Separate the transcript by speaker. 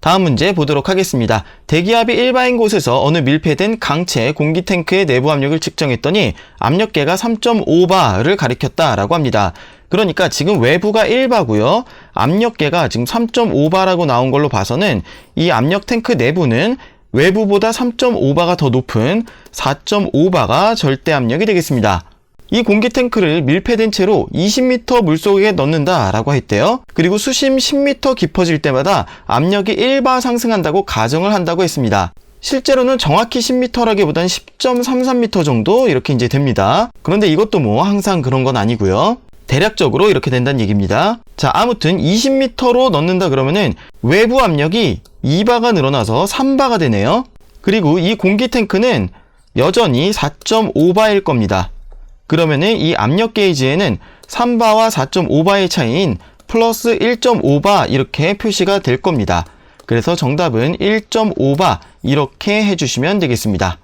Speaker 1: 다음 문제 보도록 하겠습니다. 대기압이 1바인 곳에서 어느 밀폐된 강체 공기 탱크의 내부 압력을 측정했더니 압력계가 3.5바를 가리켰다라고 합니다. 그러니까 지금 외부가 1바고요. 압력계가 지금 3.5바라고 나온 걸로 봐서는 이 압력 탱크 내부는 외부보다 3.5바가 더 높은 4.5바가 절대 압력이 되겠습니다. 이 공기 탱크를 밀폐된 채로 20m 물속에 넣는다라고 했대요. 그리고 수심 10m 깊어질 때마다 압력이 1바 상승한다고 가정을 한다고 했습니다. 실제로는 정확히 10m라기보단 10.33m 정도 이렇게 이제 됩니다. 그런데 이것도 뭐 항상 그런 건 아니고요. 대략적으로 이렇게 된다는 얘기입니다. 자, 아무튼 20m로 넣는다 그러면은 외부 압력이 2바가 늘어나서 3바가 되네요. 그리고 이 공기 탱크는 여전히 4.5바일 겁니다. 그러면은 이 압력 게이지에는 3바와 4.5바의 차이인 플러스 1.5바 이렇게 표시가 될 겁니다. 그래서 정답은 1.5바 이렇게 해주시면 되겠습니다.